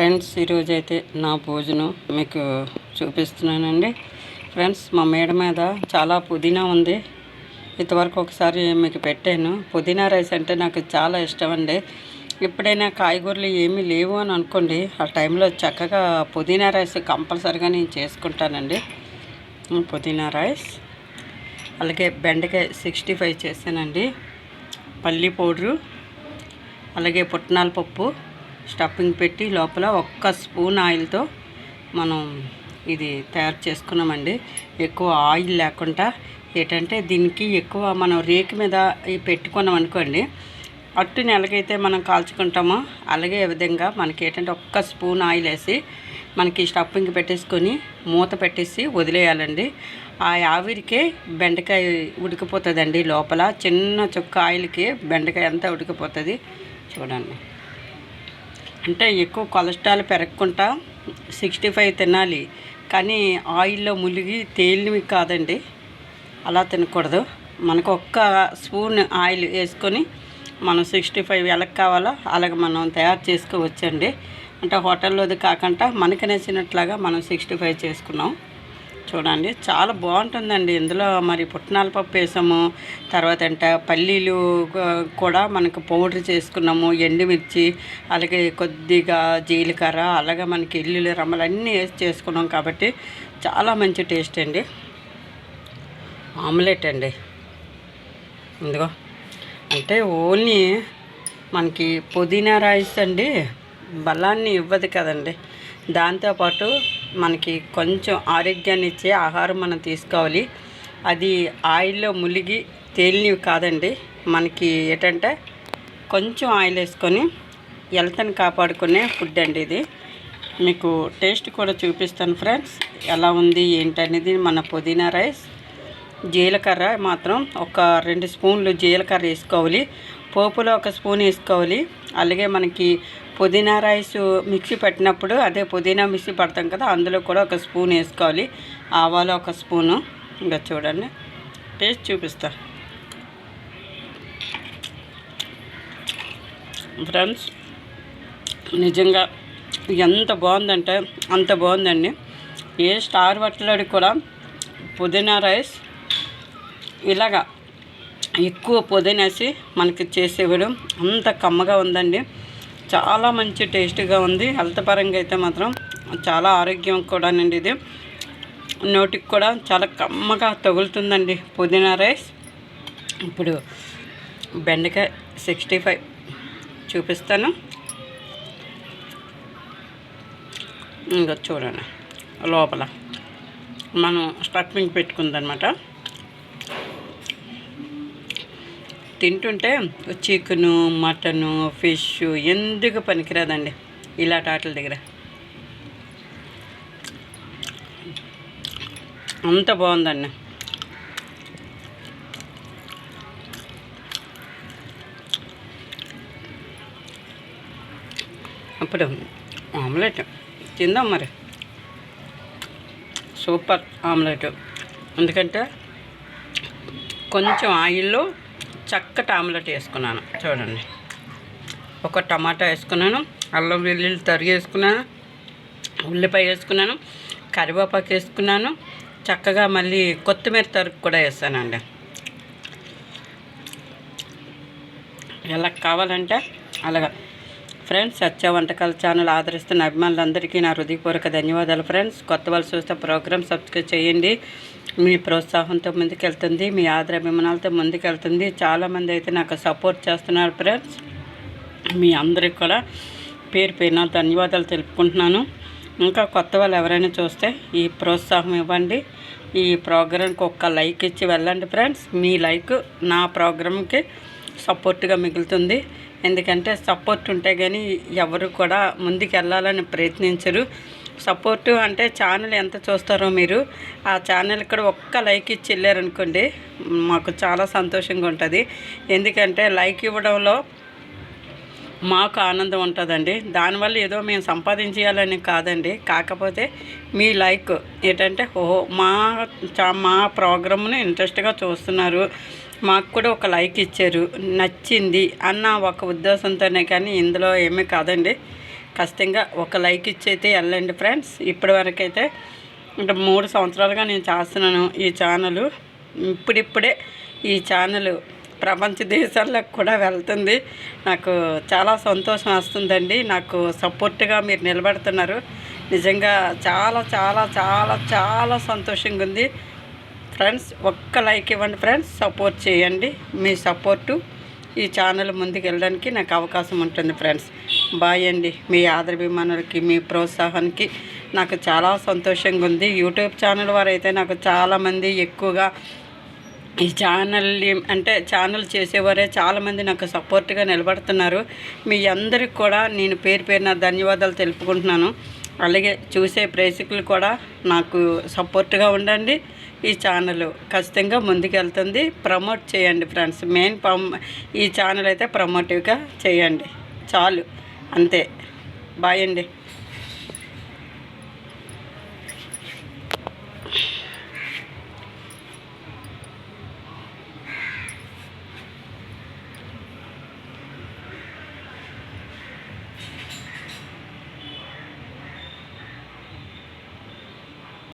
Friends ఈరోజు అయితే నా భోజనం మీకు చూపిస్తున్నానండి. ఫ్రెండ్స్ మా మేడ మీద చాలా పుదీనా ఉంది. ఇంతవరకు ఒకసారి మీకు పెట్టాను. పుదీనా రైస్ అంటే నాకు చాలా ఇష్టం అండి. ఎప్పుడైనా కాయగూరలు ఏమీ లేవు అని అనుకోండి ఆ టైంలో చక్కగా పుదీనా రైస్ కంపల్సరిగా నేను చేసుకుంటానండి. పుదీనా రైస్. అలాగే బెండకాయ సిక్స్టీ ఫైవ్ చేశానండి. పల్లి పౌడరు. అలాగే పుట్నాల పప్పు. స్టఫింగ్ పెట్టి లోపల ఒక్క స్పూన్ ఆయిల్తో మనం ఇది తయారు చేసుకున్నామండి. ఎక్కువ ఆయిల్ లేకుండా ఏంటంటే దీనికి ఎక్కువ మనం రేకు మీద పెట్టుకున్నాం అనుకోండి అట్టుని ఎలాగైతే మనం కాల్చుకుంటామో అలాగే విధంగా మనకి ఏంటంటే ఒక్క స్పూన్ ఆయిల్ వేసి మనకి స్టఫింగ్ పెట్టేసుకొని మూత పెట్టేసి వదిలేయాలండి. ఆ ఆవిరికే బెండకాయ ఉడికిపోతుందండి లోపల. చిన్న చుక్క ఆయిల్కి బెండకాయ అంతా ఉడికిపోతుంది. చూడండి. అంటే ఎక్కువ కొలెస్ట్రాల్ పెరగకుండా సిక్స్టీ ఫైవ్ తినాలి. కానీ ఆయిల్లో ములిగి తేలినవి కాదండి. అలా తినకూడదు. మనకు ఒక్క స్పూన్ ఆయిల్ వేసుకొని మనం సిక్స్టీ ఫైవ్ ఎలా కావాలో అలాగ మనం తయారు చేసుకోవచ్చండి. అంటే హోటల్లోది కాకుండా మనకి నచ్చినట్లాగా మనం సిక్స్టీ ఫైవ్ చేసుకున్నాం. చూడండి. చాలా బాగుంటుందండి. ఇందులో మరి పుట్నాల పప్పు వేసాము. తర్వాత అంటే పల్లీలు కూడా మనకు పౌడర్ చేసుకున్నాము. ఎండుమిర్చి అలాగే కొద్దిగా జీలకర్ర అలాగే మనకి ఎల్లుల్లి రమ్మలు అన్నీ వేసి చేసుకున్నాం కాబట్టి చాలా మంచి టేస్ట్ అండి. ఆమ్లెట్ అండి. ఇందుగో. అంటే ఓన్లీ మనకి పుదీనా రైస్ అండి బలాన్ని ఇవ్వదు కదండి. దాంతోపాటు మనకి కొంచెం ఆరోగ్యాన్ని ఇచ్చే ఆహారం మనం తీసుకోవాలి. అది ఆయిల్లో ములిగి తేలినవి కాదండి. మనకి ఏంటంటే కొంచెం ఆయిల్ వేసుకొని హెల్త్ని కాపాడుకునే ఫుడ్ అండి ఇది. మీకు టేస్ట్ కూడా చూపిస్తాను ఫ్రెండ్స్. ఎలా ఉంది ఏంటనేది మన పుదీనా రైస్ జీలకర్ర మాత్రం ఒక రెండు స్పూన్లు జీలకర్ర వేసుకోవాలి. పోపులో ఒక స్పూన్ వేసుకోవాలి. అలాగే మనకి పుదీనా రైస్ మిక్సీ పెట్టినప్పుడు అదే పుదీనా మిక్సీ పడతాం కదా అందులో కూడా ఒక స్పూన్ వేసుకోవాలి. ఆవాలో ఒక స్పూను. ఇంకా చూడండి టేస్ట్ చూపిస్తా. ఫ్రెండ్స్ నిజంగా ఎంత బాగుందంటే అంత బాగుందండి. ఏ స్టార్ హోటల్లోడి కూడా పుదీనా రైస్ ఇలాగా ఎక్కువ పొదినేసి మనకి చేసేవాడు అంత కమ్మగా ఉందండి. చాలా మంచి టేస్ట్గా ఉంది. హెల్త్ పరంగా అయితే మాత్రం చాలా ఆరోగ్యం కూడానండి ఇది. నోటికి కూడా చాలా కమ్మగా తగులుతుందండి పుదీనా రైస్. ఇప్పుడు బెండకాయ సిక్స్టీ ఫైవ్ చూపిస్తాను. ఇంకా చూడండి లోపల. మనం స్టఫింగ్ పెట్టుకుందనమాట. తింటుంటే చికెను మటను ఫిష్ ఎందుకు పనికిరాదండి ఇలాంటి ఆటల దగ్గర. అంత బాగుందండి. అప్పుడు ఆమ్లెట్ తిందాం మరి. Super omelette. ఎందుకంటే కొంచెం ఆయిల్లో చక్కటి ఆమ్లెట్ వేసుకున్నాను. చూడండి. ఒక టమాటా వేసుకున్నాను అల్లం వెల్లుల్లి తరిగి వేసుకున్నాను ఉల్లిపాయ వేసుకున్నాను కరివేపాకు వేసుకున్నాను చక్కగా మళ్ళీ కొత్తిమీర తరుగు కూడా వేసానండి. ఎలా కావాలంటే అలాగా ఫ్రెండ్స్ సత్య వంటకాల ఛానల్ ఆదరిస్తున్న అభిమానులందరికీ నా హృదయపూర్వక ధన్యవాదాలు ఫ్రెండ్స్. కొత్త వాళ్ళు చూస్తే ప్రోగ్రామ్ సబ్స్క్రైబ్ చేయండి. మీ ప్రోత్సాహంతో ముందుకెళ్తుంది మీ ఆదర అభిమానాలతో ముందుకెళ్తుంది. చాలామంది అయితే నాకు సపోర్ట్ చేస్తున్నారు ఫ్రెండ్స్. మీ అందరికి కూడా పేరు పేరున ధన్యవాదాలు తెలుపుకుంటున్నాను. ఇంకా కొత్త వాళ్ళు ఎవరైనా చూస్తే ఈ ప్రోత్సాహం ఇవ్వండి. ఈ ప్రోగ్రాంకి ఒక్క లైక్ ఇచ్చి వెళ్ళండి ఫ్రెండ్స్. మీ లైక్ నా ప్రోగ్రామ్కి సపోర్ట్గా మిగులుతుంది. ఎందుకంటే సపోర్ట్ ఉంటే కానీ ఎవరు కూడా ముందుకు వెళ్ళాలని ప్రయత్నించరు. సపోర్టు అంటే ఛానల్ ఎంత చూస్తారో మీరు ఆ ఛానల్ కూడా ఒక్క లైక్ ఇచ్చి వెళ్ళారనుకోండి మాకు చాలా సంతోషంగా ఉంటుంది. ఎందుకంటే లైక్ ఇవ్వడంలో మాకు ఆనందం ఉంటుందండి. దానివల్ల ఏదో మేము సంపాదించాలని కాదండి. కాకపోతే మీ లైక్ ఏంటంటే ఓహో మా చా- మా ప్రోగ్రామ్ను ఇంట్రెస్ట్గా చూస్తున్నారు. మాకు కూడా ఒక లైక్ ఇచ్చారు. నచ్చింది అన్న ఒక ఉద్దేశంతోనే కానీ ఇందులో ఏమీ కాదండి. ఖచ్చితంగా ఒక లైక్ ఇచ్చైతే వెళ్ళండి ఫ్రెండ్స్. ఇప్పటి వరకు అయితే అంటే మూడు సంవత్సరాలుగా నేను చేస్తున్నాను ఈ ఛానల్. ఇప్పుడిప్పుడే ఈ ఛానల్ ప్రపంచ దేశాలకు కూడా వెళ్తుంది. నాకు చాలా సంతోషం వస్తుందండి. నాకు సపోర్ట్గా మీరు నిలబడుతున్నారు. నిజంగా చాలా చాలా చాలా చాలా సంతోషంగా ఉంది. ఫ్రెండ్స్ ఒక్క లైక్ ఇవ్వండి ఫ్రెండ్స్ సపోర్ట్ చేయండి. మీ సపోర్టు ఈ ఛానల్ ముందుకు వెళ్ళడానికి నాకు అవకాశం ఉంటుంది ఫ్రెండ్స్. బాయ్ అండి. మీ ఆదరాభిమానులకి మీ ప్రోత్సాహానికి నాకు చాలా సంతోషంగా ఉంది. యూట్యూబ్ ఛానల్ వారు అయితే నాకు చాలామంది ఎక్కువగా ఈ ఛానల్ అంటే ఛానల్ చేసేవారే చాలామంది నాకు సపోర్ట్గా నిలబడుతున్నారు. మీ అందరికి కూడా నేను పేరు పేరున ధన్యవాదాలు తెలుపుకుంటున్నాను. అలాగే చూసే ప్రేక్షకులు కూడా నాకు సపోర్ట్గా ఉండండి. ఈ ఛానల్ ఖచ్చితంగా ముందుకెళ్తుంది. ప్రమోట్ చేయండి ఫ్రెండ్స్. మెయిన్ పమ్ ఈ ఛానల్ అయితే ప్రమోటివ్గా చేయండి. చాలు. అంతే. బాయ్ అండి.